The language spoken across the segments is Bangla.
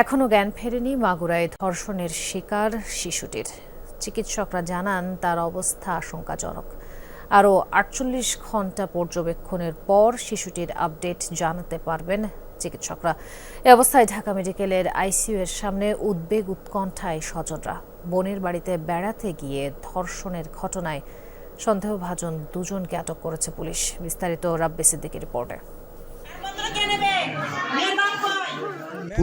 এখনও জ্ঞান ফেরেনি মাগুরায় ধর্ষণের শিকার শিশুটির। চিকিৎসকরা জানান তার অবস্থা আশঙ্কাজনক। আরও আটচল্লিশ ঘণ্টা পর্যবেক্ষণের পর শিশুটির আপডেট জানাতে পারবেন চিকিৎসকরা। এ অবস্থায় ঢাকা মেডিকেলের আইসিইউ এর সামনে উদ্বেগ উৎকণ্ঠায় স্বজনরা। বোনের বাড়িতে বেড়াতে গিয়ে ধর্ষণের ঘটনায় সন্দেহভাজন দুজনকে আটক করেছে পুলিশ। বিস্তারিত রাব্বি সিদ্দিকের রিপোর্টে।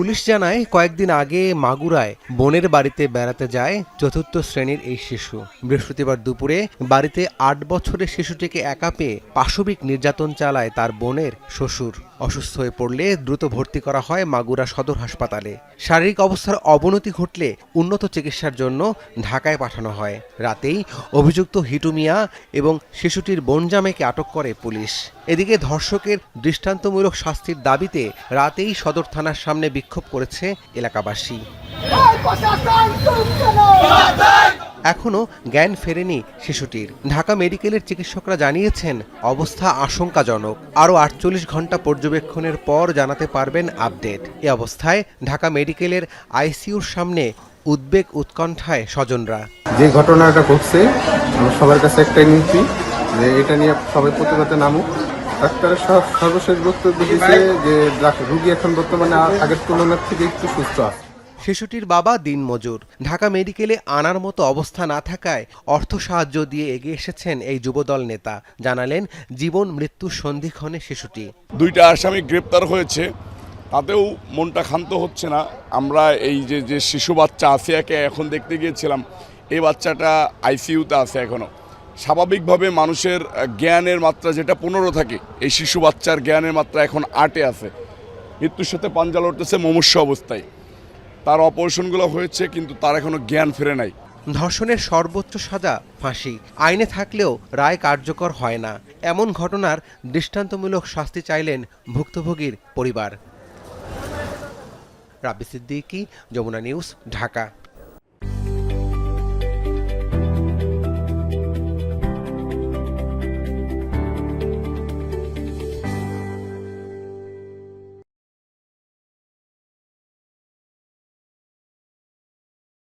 পুলিশ জানায়, কয়েকদিন আগে মাগুরায় বোনের বাড়িতে বেড়াতে যায় চতুর্থ শ্রেণির এই শিশু। বৃহস্পতিবার দুপুরে বাড়িতে আট বছরের শিশুটিকে একা পেয়ে পাশবিক নির্যাতন চালায় তার বোনের শ্বশুর। অসুস্থ হয়ে পড়লে দ্রুত ভর্তি করা হয় মাগুরা সদর হাসপাতালে। শারীরিক অবস্থার অবনতি ঘটলে উন্নত চিকিৎসার জন্য ঢাকায় পাঠানো হয়। রাতেই অভিযুক্ত হিটু মিয়া এবং শিশুটির বনজামেকে আটক করে পুলিশ। এদিকে ধর্ষকের দৃষ্টান্তমূলক শাস্তির দাবিতে রাতেই সদর থানার সামনে বিক্ষোভ করেছে এলাকাবাসী। এখনও জ্ঞান ফেরেনি শিশুটির। ঢাকা মেডিকেলের চিকিৎসকরা জানিয়েছেন, অবস্থা আশঙ্কাজনক। আরও আটচল্লিশ ঘণ্টা পর্যবেক্ষণের পর জানাতে পারবেন আপডেট। এ অবস্থায় ঢাকা মেডিকেলের আইসিইউর সামনে উদ্বেগ উৎকণ্ঠায় স্বজনরা। যে ঘটনাটা ঘটছে, আমরা সবার কাছে একটাই নিচ্ছি যে এটা নিয়ে সবাই প্রতিবাদে নামুক। ডাক্তারের সর্বশেষ বক্তব্য দিচ্ছে যে রুগী এখন বর্তমানে আগের তুলনার থেকে একটু সুস্থ আছে। শিশুটির বাবা দিনমজুর। ঢাকা মেডিকেলে আনার মতো অবস্থা না থাকায় অর্থ সাহায্য দিয়ে এগিয়ে এসেছেন এই যুবদল নেতা। জানালেন, জীবন মৃত্যুর সন্ধিক্ষণে শিশুটি। দুইটা আসামি গ্রেপ্তার হয়েছে। তাতেও মনটা ক্ষান্ত হচ্ছে না। আমরা এই যে যে শিশু বাচ্চা আসিয়াকে এখন দেখতে গিয়েছিলাম এই বাচ্চাটা আইসিইউতে আছে এখনও স্বাভাবিকভাবে মানুষের জ্ঞানের মাত্রা যেটা পনেরো থাকে, এই শিশু বাচ্চার জ্ঞানের মাত্রা এখন আটে আছে। মৃত্যুর সাথে পাঞ্জা লড়তেছে মুমূর্ষ অবস্থায়। তার অপারেশনগুলো হয়েছে, কিন্তু তার এখনও জ্ঞান ফেরে নাই। ধর্ষণের সর্বোচ্চ সাজা ফাঁসি। আইনে থাকলেও রায় কার্যকর হয় না। এমন ঘটনার দৃষ্টান্তমূলক শাস্তি চাইলেন ভুক্তভোগীর পরিবার। রাবি সিদ্দিকী, যমুনা নিউজ, ঢাকা।